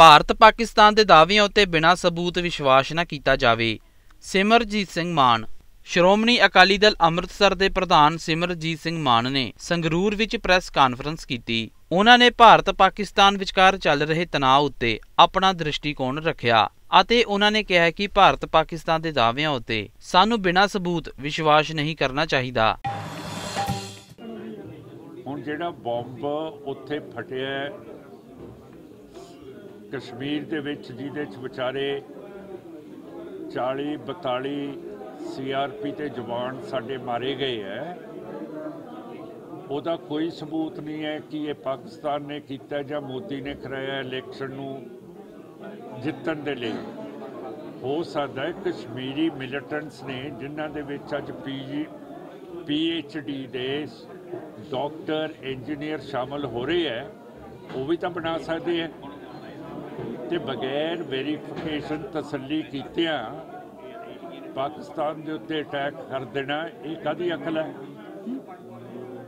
ਭਾਰਤ ਪਾਕਿਸਤਾਨ ਦੇ ਦਾਅਵਿਆਂ ਉੱਤੇ ਬਿਨਾਂ ਸਬੂਤ ਵਿਸ਼ਵਾਸ ਨਾ ਕੀਤਾ ਜਾਵੇ। ਸਿਮਰਜੀਤ ਸਿੰਘ ਮਾਨ, ਸ਼੍ਰੋਮਣੀ ਅਕਾਲੀ ਦਲ ਅੰਮ੍ਰਿਤਸਰ ਦੇ ਪ੍ਰਧਾਨ ਸਿਮਰਜੀਤ ਸਿੰਘ ਮਾਨ ਨੇ ਸੰਗਰੂਰ ਵਿੱਚ ਪ੍ਰੈਸ ਕਾਨਫਰੰਸ ਕੀਤੀ। ਉਹਨਾਂ ਨੇ ਭਾਰਤ ਪਾਕਿਸਤਾਨ ਵਿਚਕਾਰ ਚੱਲ ਰਹੇ ਤਣਾਅ ਉੱਤੇ ਆਪਣਾ ਦ੍ਰਿਸ਼ਟੀਕੋਣ ਰੱਖਿਆ ਅਤੇ ਉਹਨਾਂ ਨੇ ਕਿਹਾ ਕਿ ਭਾਰਤ ਪਾਕਿਸਤਾਨ ਦੇ ਦਾਅਵਿਆਂ ਉੱਤੇ ਸਾਨੂੰ ਬਿਨਾਂ ਸਬੂਤ ਵਿਸ਼ਵਾਸ ਨਹੀਂ ਕਰਨਾ ਚਾਹੀਦਾ। ਹੁਣ ਜਿਹੜਾ ਬੰਬ ਉੱਥੇ ਫਟਿਆ ਕਸ਼ਮੀਰ ਦੇ ਵਿੱਚ, ਜਿਹਦੇ ਚ ਵਿਚਾਰੇ 40 42 ਸੀਆਰਪੀ ਤੇ ਜਵਾਨ ਸਾਡੇ ਮਾਰੇ ਗਏ ਹੈ ਉਹਦਾ ਕੋਈ ਸਬੂਤ ਨਹੀਂ ਹੈ ਕਿ ਇਹ ਪਾਕਿਸਤਾਨ ਨੇ ਕੀਤਾ ਜਾਂ ਮੋਦੀ ਨੇ ਕਰਾਇਆ ਇਲੈਕਸ਼ਨ ਨੂੰ ਜਿੱਤਣ ਦੇ ਲਈ। ਹੋ ਸਕਦਾ ਹੈ ਕਸ਼ਮੀਰੀ ਮਿਲੀਟੈਂਟਸ ਨੇ, ਜਿਨ੍ਹਾਂ ਦੇ ਵਿੱਚ ਅੱਜ ਪੀਜੀ ਡੀ ਦੇ ਡਾਕਟਰ, ਇੰਜੀਨੀਅਰ ਸ਼ਾਮਲ ਹੋ ਰਹੇ ਹੈ ਉਹ ਵੀ ਤਾਂ ਬਣਾ ਸਕਦੇ ਹੈ ਤੇ ਬਗੈਰ ਵੈਰੀਫਿਕੇਸ਼ਨ ਤਸੱਲੀ ਕੀਤਿਆਂ ਪਾਕਿਸਤਾਨ ਦੇ ਉੱਤੇ ਅਟੈਕ ਕਰ ਦੇਣਾ, ਇਹ ਕਾਦੀ ਅਕਲ ਹੈ?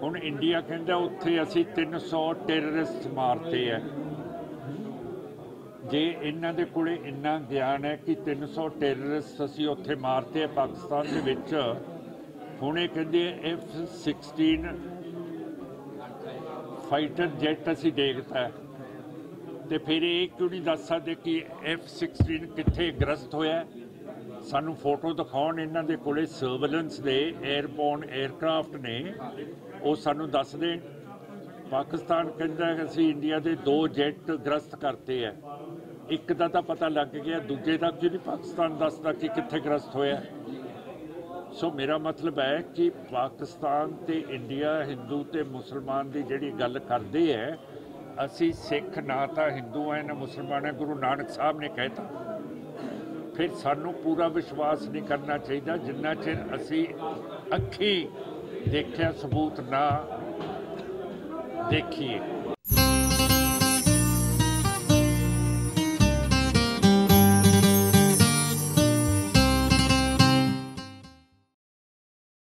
ਹੁਣ ਇੰਡੀਆ ਕਹਿੰਦਾ ਉੱਥੇ ਅਸੀਂ 300 ਟੈਰਰਿਸਟ ਮਾਰਤੇ ਹੈ। ਜੇ ਇਹਨਾਂ ਦੇ ਕੋਲੇ ਇੰਨਾ ਗਿਆਨ ਹੈ ਕਿ 300 ਟੈਰਰਿਸਟ ਅਸੀਂ ਉੱਥੇ ਮਾਰਤੇ ਪਾਕਿਸਤਾਨ ਦੇ ਵਿੱਚ, ਹੁਣ ਇਹ ਕਹਿੰਦੇ F16 ਫਾਈਟਰ ਜੈਟ ਅਸੀਂ ਦੇਖਤਾ ਤੇ ਫਿਰ ਇਹ ਕਿਉਂ ਨਹੀਂ ਦੱਸ ਸਕਦੇ ਕਿ F16 ਕਿੱਥੇ ਗ੍ਰਸਤ ਹੋਇਆ ਸਾਨੂੰ ਫੋਟੋ ਦਿਖਾਉਣ ਇਹਨਾਂ ਦੇ ਕੋਲੇ ਸਰਵੇਲੈਂਸ ਦੇ 에ਅਰਬੋਰਨ 에ਅਰਕ੍ਰਾਫਟ ਨੇ, ਉਹ ਸਾਨੂੰ ਦੱਸ ਦੇਣ ਪਾਕਿਸਤਾਨ ਕਹਿੰਦਾ ਹੈ ਅਸੀਂ ਇੰਡੀਆ ਦੇ ਦੋ ਜੈਟ ਗ੍ਰਸਤ ਕਰਤੇ ਹੈ। ਇੱਕ ਦਾ ਤਾਂ ਪਤਾ ਲੱਗ ਗਿਆ, ਦੂਜੇ ਦਾ ਕਿਉਂ ਨਹੀਂ? ਪਾਕਿਸਤਾਨ ਦੱਸਦਾ ਕਿ ਕਿੱਥੇ ਗ੍ਰਸਤ ਹੋਇਆ ਸੋ ਮੇਰਾ ਮਤਲਬ ਹੈ ਕਿ ਪਾਕਿਸਤਾਨ ਤੇ ਇੰਡੀਆ, ਹਿੰਦੂ ਤੇ ਮੁਸਲਮਾਨ ਦੀ ਜਿਹੜੀ ਗੱਲ ਕਰਦੇ ਹੈ ਅਸੀਂ ਸਿੱਖ, ਨਾ ਤਾਂ ਹਿੰਦੂ ਹੈ ਨਾ ਮੁਸਲਮਾਨ ਹੈ ਗੁਰੂ ਨਾਨਕ ਸਾਹਿਬ ਨੇ ਕਹਿਤਾ। ਫਿਰ ਸਾਨੂੰ ਪੂਰਾ ਵਿਸ਼ਵਾਸ ਨਹੀਂ ਕਰਨਾ ਚਾਹੀਦਾ, ਜਿੰਨਾ ਚਿਰ ਅਸੀਂ ਅੱਖੀ ਦੇਖਿਆ, ਸਬੂਤ ਨਾ ਦੇਖੀਏ।